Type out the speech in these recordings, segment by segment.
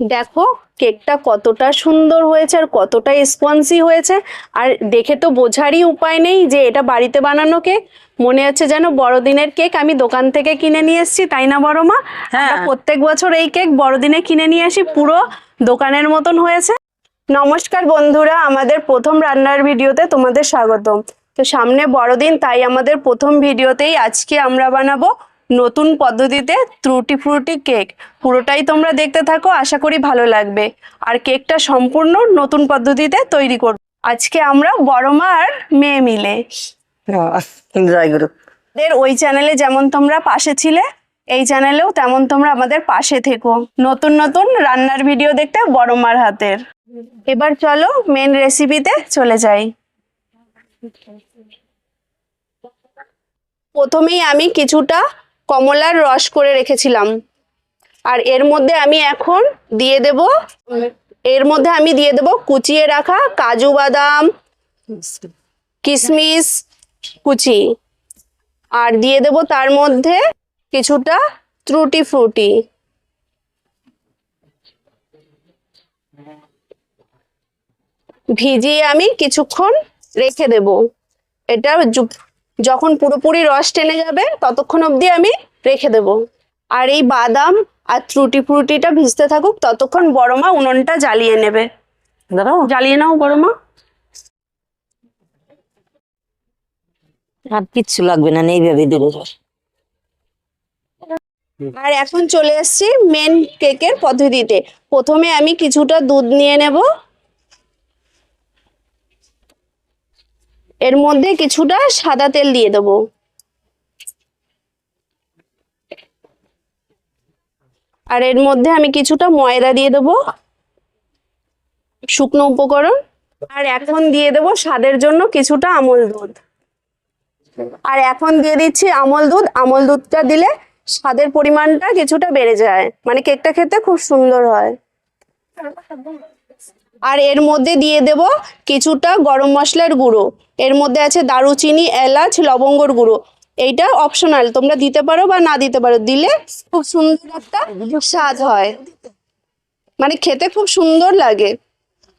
দেখো কেকটা কতটা সুন্দর হয়েছে আর কতটা স্পঞ্জি হয়েছে। আর দেখে তো বোঝারই উপায় নেই যে এটা বাড়িতে বানানো কেক। মনে হচ্ছে যেন বড়দিনের কেক আমি দোকান থেকে কিনে নিয়ে এসেছি তাই না বড় মা হ্যাঁ। প্রত্যেক বছর এই কেক বড়দিনে কিনে নিয়ে আসি পুরো দোকানের মতন হয়েছে। নমস্কার বন্ধুরা আমাদের প্রথম রান্নার ভিডিওতে তোমাদের স্বাগতম। তো সামনে বড়দিন তাই আমাদের প্রথম ভিডিওতেই আজকে আমরা বানাবো নতুন পদ্ধতিতে ত্রুটি ফ্রুটি কেক পুরোটাই তোমরা দেখতে থাকো আশা করি ভালো লাগবে। আর কেকটা সম্পূর্ণ নতুন পদ্ধতিতে তৈরি করব। আজকে আমরা বড় মা আর মেয়ে মিলে। ওই চ্যানেলে যেমন তোমরা পাশে ছিলে এই চ্যানেলেও তেমন তোমরা আমাদের পাশে থেকো। নতুন নতুন রান্নার ভিডিও দেখতে বড় মার হাতের। এবার চলো মেন রেসিপিতে চলে যাই। প্রথমেই আমি কিছুটা কমলার রস করে রেখেছিলাম। আর এর মধ্যে আমি এখন দিয়ে দেব, এর মধ্যে আমি দিয়ে দেব কুচিয়ে রাখা কাজু বাদাম কিশমিশ কুচি। আর দিয়ে দেব তার মধ্যে কিছুটা ত্রুটি ফ্রুটি। ভিজিয়ে আমি কিছুক্ষণ রেখে দেব। এটা যখন পুরোপুরি রস টেনে যাবে ততক্ষণ অবধি আমি রেখে দেব। আর এই বাদাম আর ত্রুটি ফ্রুটিটা ভিজতে থাকুক ততক্ষণ বড় মা উনুনটা জ্বালিয়ে নেবে। দাঁড়াও। জ্বালিয়ে নাও বড় মা। আর কিচ্ছু লাগবে না এইভাবে দেবো আর এখন চলে এসেছি মেন কেকের পদ্ধতিতে। প্রথমে আমি কিছুটা দুধ নিয়ে নেব। এর মধ্যে কিছুটা সাদা তেল দিয়ে দেব। আর এর মধ্যে আমি কিছুটা ময়দা দিয়ে দেব। শুকনো উপকরণ। আর এখন দিয়ে দেব স্বাদের জন্য কিছুটা আমল দুধ। আর এখন দিয়ে দিচ্ছি আমল দুধ। আমল দুধটা দিলে স্বাদের পরিমাণটা কিছুটা বেড়ে যায়। মানে কেকটা খেতে খুব সুন্দর হয়। আর এর মধ্যে দিয়ে দেব কিছুটা গরম মশলার গুঁড়ো। এর মধ্যে আছে দারুচিনি, এলাচ, লবঙ্গর গুঁড়ো। এইটা অপশনাল তোমরা দিতে পারো বা না দিতে পারো। দিলে খুব সুন্দর একটা স্বাদ হয়। মানে খেতে খুব সুন্দর লাগে।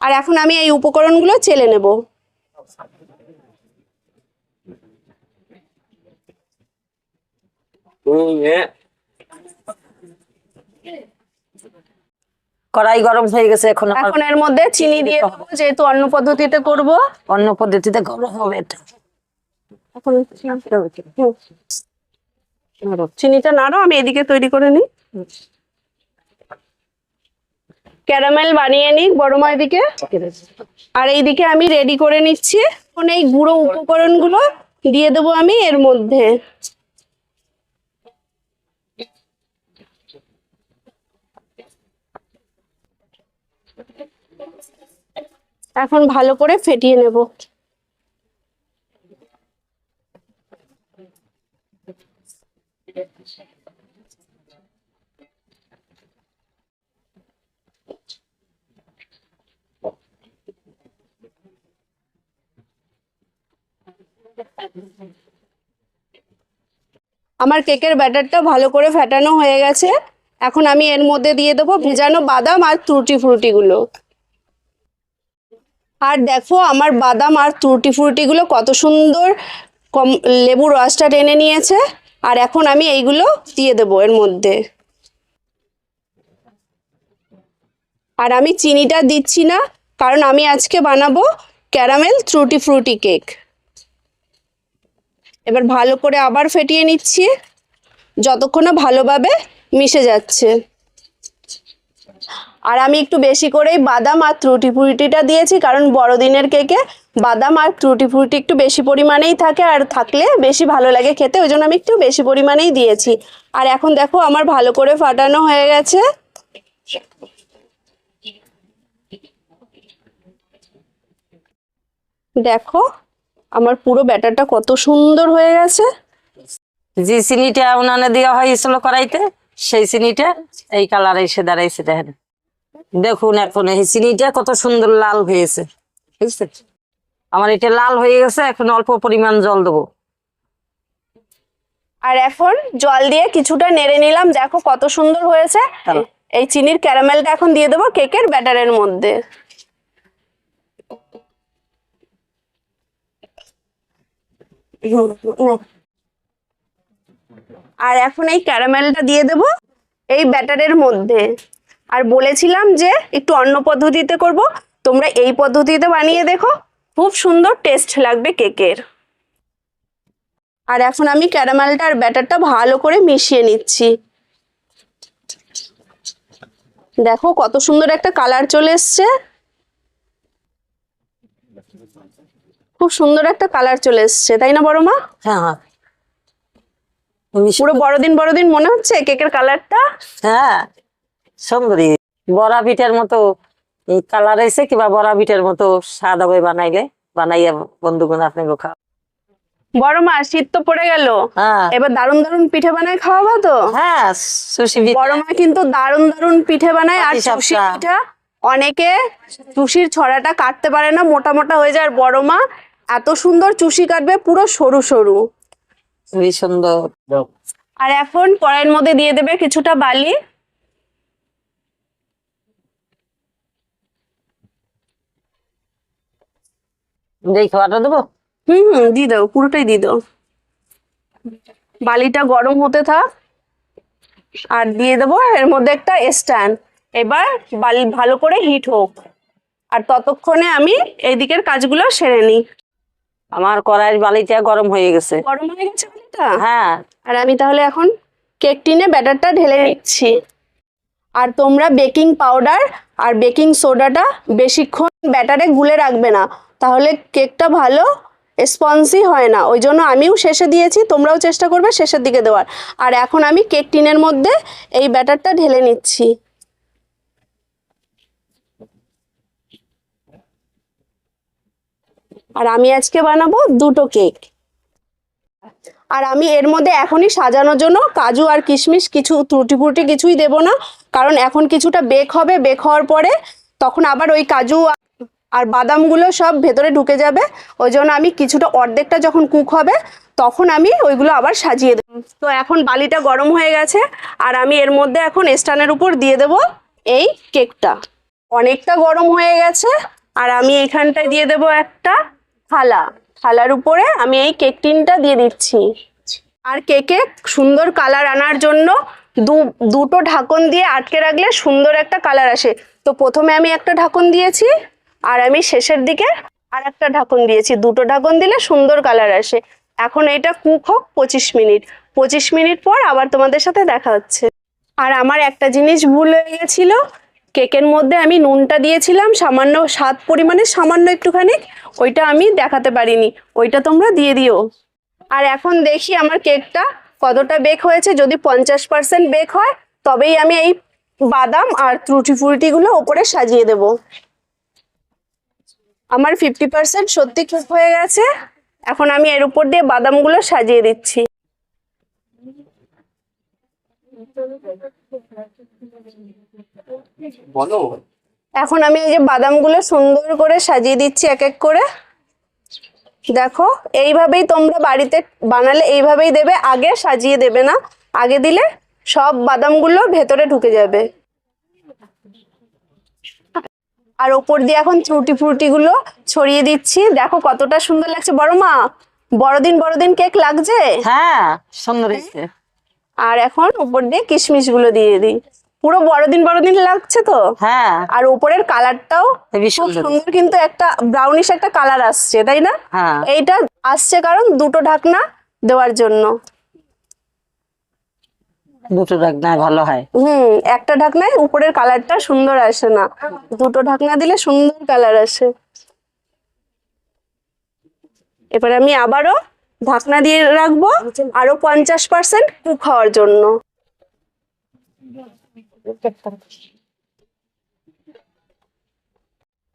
আর এখন আমি এই উপকরণগুলো চেলে নেব। কড়াই গরম হয়ে গেছে এখন এখন এর মধ্যে চিনি দিয়ে দেবো যেহেতু অন্য পদ্ধতিতে করব। অন্য পদ্ধতিতে গরম হবে এটা। এখন চিনিটা নাড়ো আমি এদিকে তৈরি করে নিই। ক্যারামেল বানিয়ে নিই বড় মা এদিকে আর এইদিকে আমি রেডি করে নিচ্ছি। এখন এই গুঁড়ো উপকরণগুলো দিয়ে দেবো আমি এর মধ্যে। এখন ভালো করে ফেটিয়ে নেব। আমার কেকের ব্যাটারটা ভালো করে ফেটানো হয়ে গেছে। এখন আমি এর মধ্যে দিয়ে দেবো ভেজানো বাদাম আর ত্রুটি ফ্রুটিগুলো আর দেখো, আমার বাদাম আর ত্রুটি ফ্রুটিগুলো কত সুন্দর কম লেবুর রসটা টেনে নিয়েছে। আর এখন আমি এইগুলো দিয়ে দেবো এর মধ্যে। আর আমি চিনিটা দিচ্ছি না, কারণ আমি আজকে বানাবো ক্যারামেল ত্রুটি ফ্রুটি কেক। এবার ভালো করে আবার ফেটিয়ে নিচ্ছি, যতক্ষণ ভালোভাবে মিশে যাচ্ছে। আর আমি একটু বেশি করেই বাদাম আর ত্রুটি ফ্রুটিটা দিয়েছি, কারণ বড়দিনের কেকে বাদাম আর ত্রুটি ফ্রুটি একটু বেশি পরিমাণেই থাকে আর থাকলে বেশি ভালো লাগে খেতে, ওই জন্য আমি একটু বেশি পরিমাণেই দিয়েছি। আর এখন দেখো আমার ভালো করে ফাটানো হয়ে গেছে। দেখো আমার পুরো ব্যাটারটা কত সুন্দর হয়ে গেছে। যে চিনিটা উনানে দেওয়া হয়েছিল কড়াইতে সেই চিনিটা এই কালার এসে দাঁড়াইছে, দেখেন। দেখুন এখন এই চিনিটা কত সুন্দর লাল হয়েছে বুঝছে আমার এটা লাল হয়ে গেছে এখন অল্প পরিমাণ জল দেবো। আর এখন জল দিয়ে কিছুটা নেড়ে নিলাম দেখো কত সুন্দর হয়েছে। এই চিনির ক্যারামেলটা এখন দিয়ে দেবো কেকের ব্যাটারের মধ্যে। আর এখন এই ক্যারামেলটা দিয়ে দেবো এই ব্যাটারের মধ্যে। আর বলেছিলাম যে একটু অন্য পদ্ধতিতে করব। তোমরা এই পদ্ধতিতে বানিয়ে দেখো। খুব সুন্দর টেস্ট লাগবে কেকের। আর এখন আমি ক্যারামেলটা আর ব্যাটারটা ভালো করে মিশিয়ে নিচ্ছি। দেখো কত সুন্দর একটা কালার চলে এসছে। খুব সুন্দর একটা কালার চলে এসছে তাই না বড় মা হ্যাঁ। হ্যাঁ পুরো বড়দিন বড়দিন মনে হচ্ছে কেকের কালারটা? হ্যাঁ। সুন্দরী। বড়া পিঠের মতো কালার এসে কিংবা বড়া পিঠের মতো স্বাদ হবে বানাইলে? বানাইয়া বন্ধুগণ আপনি খা বড় মা শীত তো পড়ে গেল। হ্যাঁ। এবার দারুণ দারুণ পিঠে বানায় খাওয়াবো তো? হ্যাঁ সুশি বড় মা কিন্তু দারুণ দারুণ পিঠে বানায় আর। চুষি পিঠা অনেকে চুষির ছড়াটা কাটতে পারে না মোটা মোটা হয়ে যায়। আর বড় মা এত সুন্দর চুষি কাটবে পুরো সরু সরু। খুবই সুন্দর। আর এখন কড়াইয়ের মধ্যে দিয়ে দেবে কিছুটা বালি। যেই খাওয়াটা দেবো? হুম হুম দিয়ে দাও পুরোটাই দিয়ে দাও। বালিটা গরম হতে থাক আর দিয়ে দেবো এর মধ্যে একটা স্ট্যান্ড। এবার বালি ভালো করে হিট হোক আর ততক্ষণে আমি এইদিকের কাজগুলো সেরে নিই। আমার কড়াইয়ের বালিটা গরম হয়ে গেছে। গরম হয়ে গেছে বালিটা? হ্যাঁ। আর আমি তাহলে এখন কেক টিনে ব্যাটারটা ঢেলে নিচ্ছি। আর তোমরা বেকিং পাউডার আর বেকিং সোডাটা বেশিক্ষণ ব্যাটারে গুলে রাখবে না। তাহলে কেকটা ভালো, স্পঞ্জি হয় না। ওই জন্য আমিও শেষে দিয়েছি, তোমরাও চেষ্টা করবে শেষের দিকে দেওয়ার। আর এখন আমি কেক টিনের মধ্যে এই ব্যাটারটা ঢেলে নিচ্ছি। আর আমি আজকে বানাবো দুটো কেক। আর আমি এর মধ্যে এখনই সাজানোর জন্য কাজু আর কিশমিশ কিছু ত্রুটি ফুটি কিছুই দেব না, কারণ এখন কিছুটা বেক হবে। বেক হওয়ার পরে তখন আবার ওই কাজু আ- আর বাদামগুলো সব ভেতরে ঢুকে যাবে। ওই জন্য আমি কিছুটা অর্ধেকটা যখন কুক হবে, তখন আমি ওইগুলো আবার সাজিয়ে দেব। তো এখন বালিটা গরম হয়ে গেছে, আর আমি এর মধ্যে এখন স্টানের উপর দিয়ে দেব এই কেকটা। অনেকটা গরম হয়ে গেছে, আর আমি এইখানটায় দিয়ে দেব একটা থালা। থালার উপরে আমি এই কেক টিনটা দিয়ে দিচ্ছি। আর কেকে সুন্দর কালার আনার জন্য দু, দুটো ঢাকন দিয়ে আটকে রাখলে সুন্দর একটা কালার আসে। তো প্রথমে আমি একটা ঢাকন দিয়েছি আর আমি শেষের দিকে আর একটা ঢাকন দিয়েছি। দুটো ঢাকন দিলে সুন্দর কালার আসে। এখন এটা কুক হোক পঁচিশ মিনিট। পঁচিশ মিনিট পর আবার তোমাদের সাথে দেখা হচ্ছে। আর আমার একটা জিনিস ভুল হয়ে গেছিল। কেকের মধ্যে আমি নুনটা দিয়েছিলাম, সামান্য স্বাদ পরিমাণে সামান্য একটুখানি। ওইটা আমি দেখাতে পারিনি। ওইটা তোমরা দিয়ে দিও। আর এখন দেখি আমার কেকটা কতটা বেক হয়েছে। যদি পঞ্চাশ পার্সেন্ট বেক হয়, তবেই আমি এই বাদাম আর ত্রুটি ফুটিগুলো ওপরে সাজিয়ে দেব। আমার ফিফটি পার্সেন্ট সত্যি কুক হয়ে গেছে। এখন আমি এর উপর দিয়ে বাদামগুলো সাজিয়ে দিচ্ছি। বলো। এখন আমি এই যে বাদামগুলো সুন্দর করে সাজিয়ে দিচ্ছি এক এক করে। দেখো এইভাবেই তোমরা বাড়িতে বানালে এইভাবেই দেবে আগে সাজিয়ে দেবে না। আগে দিলে সব বাদামগুলো ভেতরে ঢুকে যাবে। আর ওপর দিয়ে এখন ত্রুটি ফ্রুটি গুলো ছড়িয়ে দিচ্ছি। দেখো কতটা সুন্দর লাগছে। বড় মা বড়দিন বড়দিন কেক লাগছে? হ্যাঁ সুন্দর আর এখন উপর দিয়ে কিশমিশগুলো দিয়ে দিই। পুরো বড়দিন বড়দিন লাগছে তো? হ্যাঁ। আর উপরের কালারটাও খুব সুন্দর। সুন্দর কিন্তু একটা ব্রাউনিশ একটা কালার আসছে তাই না? হ্যাঁ। এইটা আসছে কারণ দুটো ঢাকনা দেওয়ার জন্য। দুটো রাখনায় ভালো হয়। হুম, একটা ঢাকনায় উপরের কালারটা সুন্দর আসে না। দুটো ঢাকনা দিলে সুন্দর কালার আসে। এবার আমি আবারও ঢাকনা দিয়ে রাখব আরও পঞ্চাশ পার্সেন্ট কুক হওয়ার জন্য।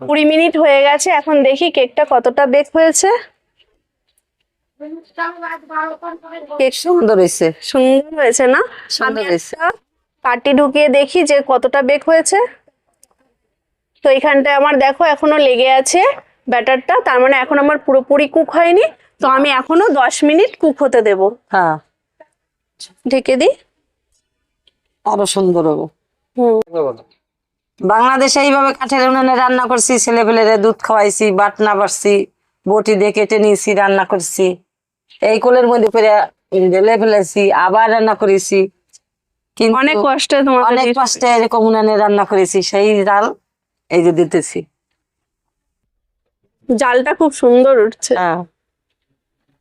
কুড়ি মিনিট হয়ে গেছে, এখন দেখি কেকটা কতটা বেক হয়েছে। কেক সুন্দর হয়েছে। সুন্দর হয়েছে না? সুন্দর হয়েছে। ঢুকিয়ে দেখি যে কতটা বেক হয়েছে। তো এখানটায় আমার দেখো এখনও লেগে আছে ব্যাটারটা তার মানে এখন আমার পুরোপুরি কুক হয়নি। তো আমি এখনও দশ মিনিট কুক হতে দেব। হ্যাঁ। ঢেকে দিই। আরও সুন্দর হব। বাংলাদেশে এইভাবে কাঠের উনুনে রান্না করছি ছেলে পেলেরে দুধ খাওয়াইছি বাটনা বাড়ছি বটি দিয়ে কেটে নিয়েছি রান্না করছি। এই কোলের মধ্যে করে ঢেলে ফেলেছি আবার রান্না করেছি। কিন্তু অনেক কষ্টে অনেক কষ্টে এরকম উনানে রান্না করেছি সেই ডাল এই যে দিতেছি। জালটা খুব সুন্দর উঠছে। হ্যাঁ।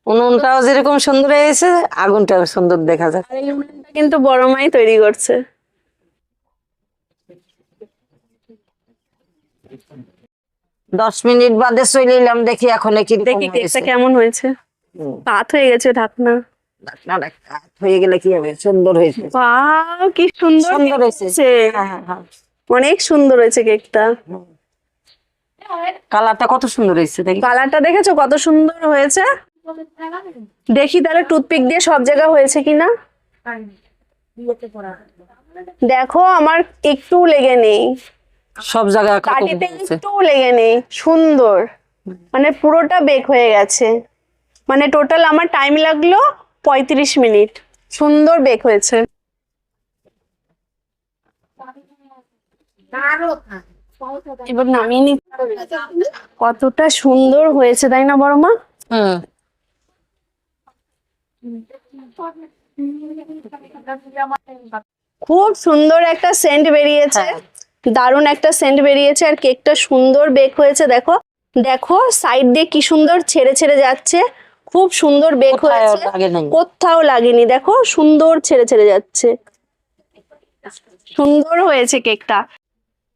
উনুনটাও যেরকম সুন্দর হয়েছে আগুনটাও সুন্দর দেখা যায়। কিন্তু বড় মাই তৈরি করছে। দশ মিনিট বাদে চলে এলাম দেখি এখন দেখি কেকটা কেমন হয়েছে। পাত হয়ে গেছে ঢাকনা। হয়ে গেলে কি হবে? সুন্দর হয়েছে। বাহ কি সুন্দর সুন্দর হয়েছে। হ্যাঁ, হ্যাঁ, হ্যাঁ। অনেক সুন্দর হয়েছে কেকটা। কালারটা কত সুন্দর হয়েছে দেখি। কালারটা দেখেছ কত সুন্দর হয়েছে? দেখি তাহলে টুথপিক দিয়ে সব জায়গা হয়েছে কিনা। দেখো আমার একটু লেগে নেই। সব জায়গায় কত কাটিতে। একটু লেগে নেই। সুন্দর। মানে পুরোটা বেক হয়ে গেছে। মানে টোটাল আমার টাইম লাগল পঁয়ত্রিশ মিনিট। সুন্দর বেক হয়েছে। এবার নামিয়ে নি কতটা সুন্দর হয়েছে তাই না বড় মা খুব সুন্দর একটা সেন্ট বেরিয়েছে। হ্যাঁ। দারুণ একটা সেন্ট বেরিয়েছে আর কেকটা সুন্দর বেক হয়েছে দেখো। দেখো সাইড দিয়ে কি সুন্দর ছেড়ে ছেড়ে যাচ্ছে। খুব সুন্দর বেক হয়েছে। কোথাও লাগেনি। দেখো সুন্দর ছেড়ে ছেড়ে যাচ্ছে। সুন্দর হয়েছে কেকটা।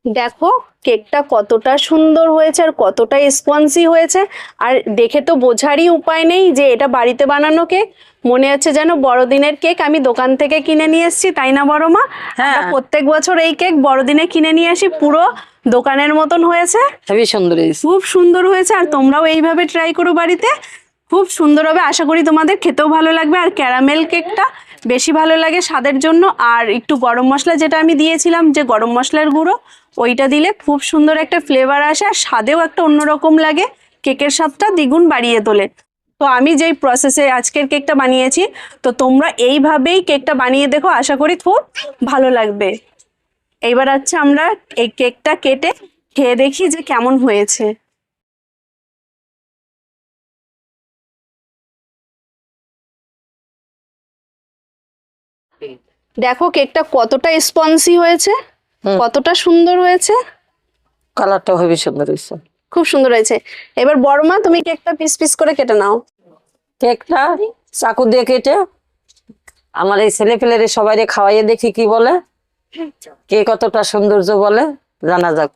দেখো কেকটা কতটা সুন্দর হয়েছে আর কতটা স্পঞ্জি হয়েছে। আর দেখে তো বোঝারই উপায় নেই যে এটা বাড়িতে বানানো কেক। মনে হচ্ছে যেন বড়দিনের কেক আমি দোকান থেকে কিনে নিয়ে এসেছি তাই না বড় মা? হ্যাঁ। প্রত্যেক বছর এই কেক বড়দিনে কিনে নিয়ে আসি পুরো দোকানের মতন হয়েছে। সুন্দর হয়েছে। খুব সুন্দর হয়েছে আর তোমরাও এইভাবে ট্রাই করো বাড়িতে। খুব সুন্দর হবে। আশা করি তোমাদের খেতেও ভালো লাগবে। আর ক্যারামেল কেকটা বেশি ভালো লাগে স্বাদের জন্য। আর একটু গরম মশলা যেটা আমি দিয়েছিলাম, যে গরম মশলার গুঁড়ো, ওইটা দিলে খুব সুন্দর একটা ফ্লেভার আসে। আর স্বাদেও একটা অন্যরকম লাগে। কেকের স্বাদটা দ্বিগুণ বাড়িয়ে তোলে। তো আমি যেই প্রসেসে আজকের কেকটা বানিয়েছি, তো তোমরা এইভাবেই কেকটা বানিয়ে দেখো। আশা করি খুব ভালো লাগবে। এইবার হচ্ছে আমরা এই কেকটা কেটে খেয়ে দেখি যে কেমন হয়েছে। দেখো কেকটা কতটা স্পঞ্জি হয়েছে কতটা সুন্দর হয়েছে। কালারটাও হেবি সুন্দর হয়েছে। খুব সুন্দর হয়েছে। এবার বড় মা তুমি কেকটা পিস পিস করে কেটে নাও। কেকটা চাকু দিয়ে কেটে আমার এই ছেলে পেলেরে সবাই খাওয়াইয়ে দেখি কি বলে। কে কতটা সৌন্দর্য বলে জানা যাক।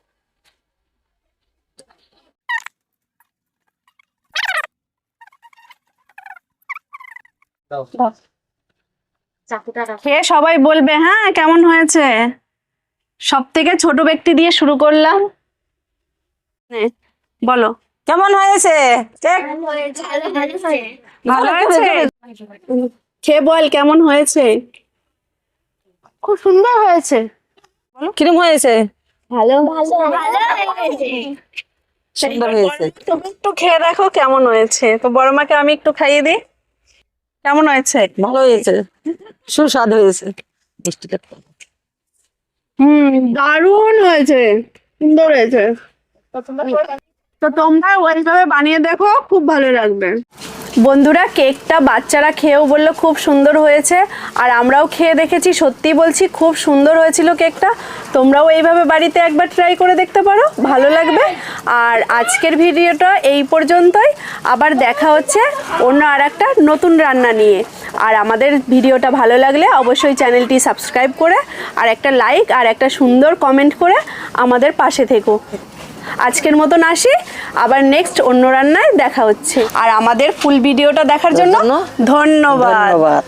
খেয়ে সবাই বলবে হ্যাঁ কেমন হয়েছে? সব থেকে ছোট ব্যক্তি দিয়ে শুরু করলাম। বলো। কেমন হয়েছে? ভালো হয়েছে খেয়ে বল কেমন হয়েছে? খুব সুন্দর হয়েছে। কিরম হয়েছে? ভালো ভালো সুন্দর হয়েছে। তুমি একটু খেয়ে দেখো কেমন হয়েছে। তো বড় মাকে আমি একটু খাইয়ে দিই। কেমন হয়েছে? ভালো হয়েছে। সুস্বাদ হয়েছে। মিষ্টিটা হুম দারুণ হয়েছে। সুন্দর হয়েছে। তো তোমরা ওইভাবে বানিয়ে দেখো খুব ভালো লাগবে। বন্ধুরা, কেকটা বাচ্চারা খেয়েও বলল খুব সুন্দর হয়েছে, আর আমরাও খেয়ে দেখেছি সত্যি বলছি খুব সুন্দর হয়েছিল কেকটা। তোমরাও এইভাবে বাড়িতে একবার ট্রাই করে দেখতে পারো, ভালো লাগবে। আর আজকের ভিডিওটা এই পর্যন্তই, আবার দেখা হচ্ছে অন্য আর একটা নতুন রান্না নিয়ে। আর আমাদের ভিডিওটা ভালো লাগলে অবশ্যই চ্যানেলটি সাবস্ক্রাইব করে, আর একটা লাইক আর একটা সুন্দর কমেন্ট করে আমাদের পাশে থেকো। আজকের মতন আসি। আবার নেক্সট অন্য রান্নায় দেখা হচ্ছে। আর আমাদের ফুল ভিডিওটা দেখার জন্য ধন্যবাদ। ধন্যবাদ।